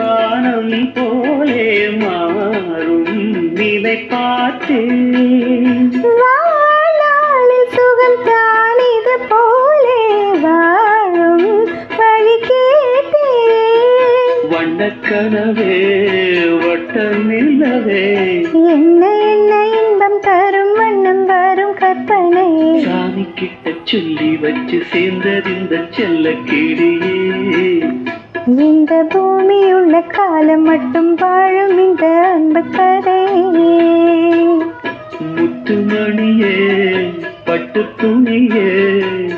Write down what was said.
வானம் போலே மாறும் நிலை பார்த்து சுகம் தான் இது போலே வாழும். வழி கேட்டே. வண்ணக்கனவே வட்டமில்லவே என்ன என்ன இன்பம் தரும் வண்ணம் வரும் கற்பனை. சாமி கிட்ட சொல்லி வச்சு சேர்ந்ததிந்த செல்ல கிளியே இந்த பூ உள்ள காலம் மட்டும் வாழும் இந்த அன்பு முத்துமணியே பட்டு துணியே.